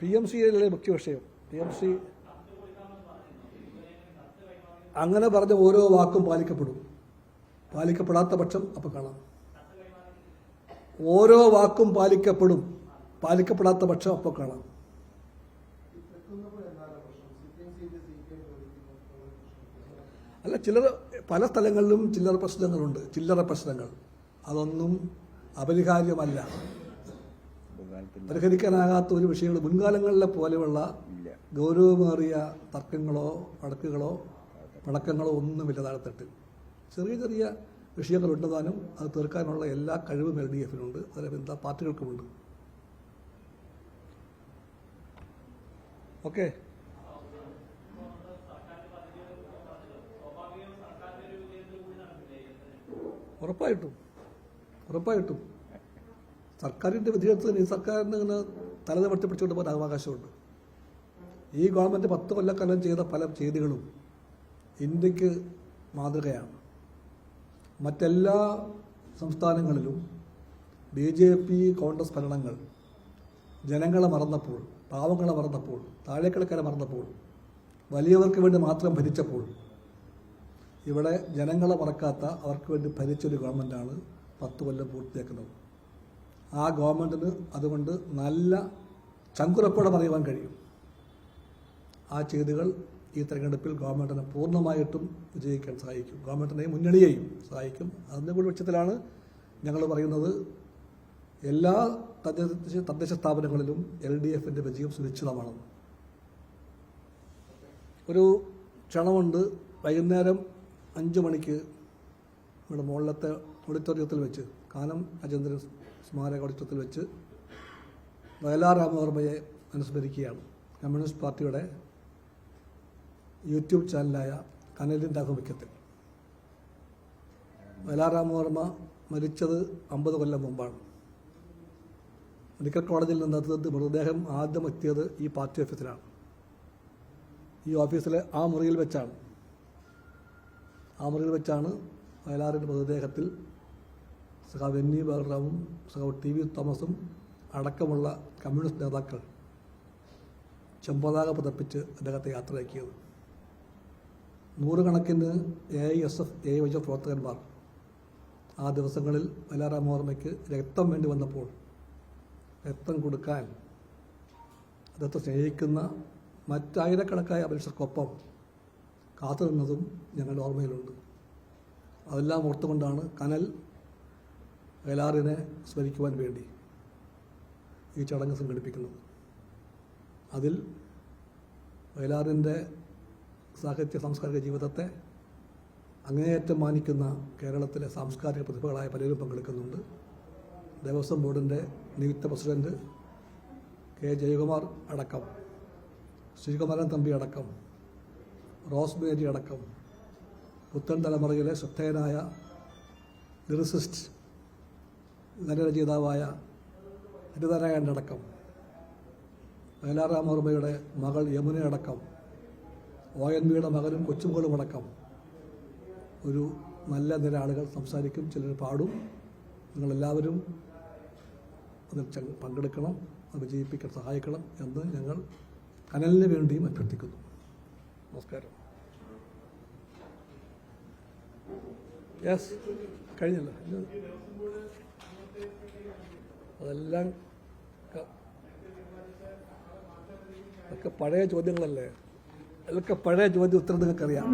P M C അല്ലേ മുഖ്യ വിഷയം? പി എം സി അങ്ങനെ പറഞ്ഞ ഓരോ വാക്കും പാലിക്കപ്പെടും. പാലിക്കപ്പെടാത്ത പക്ഷം അപ്പോൾ കാണാം. ഓരോ വാക്കും പാലിക്കപ്പെടും. പാലിക്കപ്പെടാത്ത പക്ഷം അപ്പോൾ കാണാം. അല്ല ചിലർ പല സ്ഥലങ്ങളിലും ചില്ലറ പ്രശ്നങ്ങളുണ്ട്. ചില്ലറ പ്രശ്നങ്ങൾ. അതൊന്നും അപരിഹാര്യമല്ല. പരിഹരിക്കാനാകാത്ത ഒരു വിഷയങ്ങൾ മുൻകാലങ്ങളിലെ പോലെയുള്ള ഗൗരവമേറിയ തർക്കങ്ങളോ വഴക്കുകളോ പടക്കങ്ങളോ ഒന്നുമില്ല താഴെത്തട്ടിൽ ചെറിയ ചെറിയ വിഷയങ്ങൾ ഉണ്ടതാനും അത് തീർക്കാനുള്ള എല്ലാ കഴിവും എൽ ഡി എഫിനുണ്ട്. അതിലെ എല്ലാ പാർട്ടികൾക്കുമുണ്ട്. ഓക്കെ. ഉറപ്പായിട്ടും. ഉറപ്പായിട്ടും. സർക്കാരിന്റെ വിധിയെടുത്ത് ഈ സർക്കാരിന് ഇങ്ങനെ തലത് വെട്ടിപ്പിടിച്ചുകൊണ്ട് പോകാൻ അവകാശമുണ്ട്. ഈ ഗവൺമെന്റ് പത്ത് കൊല്ലക്കാലം ചെയ്ത പല ചെയ്തികളും ഇന്ത്യയ്ക്ക് മാതൃകയാണ്. മറ്റെല്ലാ സംസ്ഥാനങ്ങളിലും ബി ജെ പി കോൺഗ്രസ് ഭരണങ്ങൾ ജനങ്ങളെ മറന്നപ്പോൾ പാവങ്ങളെ മറന്നപ്പോൾ താഴേക്കിടക്കാരെ മറന്നപ്പോൾ വലിയവർക്ക് വേണ്ടി മാത്രം ഭരിച്ചപ്പോൾ ഇവിടെ ജനങ്ങളെ മറക്കാത്ത അവർക്ക് വേണ്ടി ഭരിച്ചൊരു ഗവൺമെന്റാണ് പത്ത് കൊല്ലം പൂർത്തിയാക്കുന്നത്. ആ ഗവൺമെന്റിന് അതുകൊണ്ട് നല്ല ചങ്കുറപ്പോടെ പറയുവാൻ കഴിയും. ആ ചെയ്തികൾ ഈ തെരഞ്ഞെടുപ്പിൽ ഗവൺമെന്റിനെ പൂർണമായിട്ടും വിജയിക്കാൻ സഹായിക്കും. ഗവൺമെന്റിനെയും മുന്നണിയെയും സഹായിക്കും. അതിന്റെ കൂടി പക്ഷത്തിലാണ് ഞങ്ങൾ പറയുന്നത് എല്ലാ തദ്ദേശ തദ്ദേശ സ്ഥാപനങ്ങളിലും എൽ ഡി എഫിന്റെ വിജയം സുനിശ്ചിതമാണെന്ന് ഒരു ക്ഷണമുണ്ട്. വൈകുന്നേരം അഞ്ച് മണിക്ക് നമ്മുടെ മുകളിലത്തെ ഓഡിറ്റോറിയത്തിൽ വെച്ച് കാനം രാജേന്ദ്രൻ സ്മാരക ഓഡിറ്റോറിയത്തിൽ വെച്ച് വയലാർ രാമവർമ്മയെ അനുസ്മരിക്കുകയാണ്. കമ്മ്യൂണിസ്റ്റ് പാർട്ടിയുടെ യൂട്യൂബ് ചാനലായ കനലിന്റെ ആഭിമുഖ്യത്തിൽ വയലാർ രാമവർമ്മ മരിച്ചത് അമ്പത് കൊല്ലം മുമ്പാണ്. മെഡിക്കൽ കോളേജിൽ നിന്ന് മൃതദേഹം ആദ്യം എത്തിയത് ഈ പാർട്ടി ഓഫീസിലാണ്. ഈ ഓഫീസിലെ ആ മുറിയിൽ വെച്ചാണ്. ആ മുറിയിൽ വെച്ചാണ് വയലാറിന്റെ മൃതദേഹത്തിൽ സഖാവ് എൻ ഇ ബാലറാമും സഖാവ് ടി വി തോമസും അടക്കമുള്ള കമ്മ്യൂണിസ്റ്റ് നേതാക്കൾ ചെമ്പതാക പതപ്പിച്ച് അദ്ദേഹത്തെ യാത്രയാക്കിയത്. നൂറുകണക്കിന് A I S F A Y പ്രവർത്തകന്മാർ ആ ദിവസങ്ങളിൽ വലാറാം ഓർമ്മയ്ക്ക് രക്തം വേണ്ടി വന്നപ്പോൾ രക്തം കൊടുക്കാൻ അദ്ദേഹത്തെ സ്നേഹിക്കുന്ന മറ്റായിരക്കണക്കായ കാത്തു കാത്തുനിന്നതും ഞങ്ങളുടെ ഓർമ്മയിലുണ്ട്. അതെല്ലാം ഓർത്തുകൊണ്ടാണ് കനൽ വയലാറിനെ സ്മരിക്കുവാൻ വേണ്ടി ഈ ചടങ്ങ് സംഘടിപ്പിക്കുന്നത് അതിൽ വയലാറിന്റെ സാഹിത്യ സാംസ്കാരിക ജീവിതത്തെ അങ്ങേയറ്റം മാനിക്കുന്ന കേരളത്തിലെ സാംസ്കാരിക പ്രതിഭകളായ പലരും പങ്കെടുക്കുന്നുണ്ട്. ദേവസ്വം ബോർഡിന്റെ നിയുക്ത പ്രസിഡന്റ് കെ ജയകുമാർ അടക്കം ശ്രീകുമാരൻ തമ്പി അടക്കം റോസ് മേരി അടക്കം പുത്തൻ തലമുറയിലെ ശ്രദ്ധേയനായ ലിറിസിസ്റ്റ് നരരചയിതാവായ ഹരിനാരായണൻ അടക്കം വയലാറാം മകൾ യമുന അടക്കം ഒ എൻ ബിയുടെ മകനും കൊച്ചുമകളും അടക്കം ഒരു നല്ല നിര ആളുകൾ സംസാരിക്കും ചിലർ പാടും. നിങ്ങളെല്ലാവരും അതിൽ പങ്കെടുക്കണം അത് വിജയിപ്പിക്കാൻ സഹായിക്കണം എന്ന് ഞങ്ങൾ കനലിന് വേണ്ടിയും അഭ്യർത്ഥിക്കുന്നു. നമസ്കാരം. യെസ് കഴിഞ്ഞല്ലോ. അതെല്ലാം ക- അതൊക്കെ പഴയ ചോദ്യങ്ങളല്ലേ? അതൊക്കെ പഴയ ചോദ്യം ഉത്തരം നിങ്ങൾക്കറിയാം.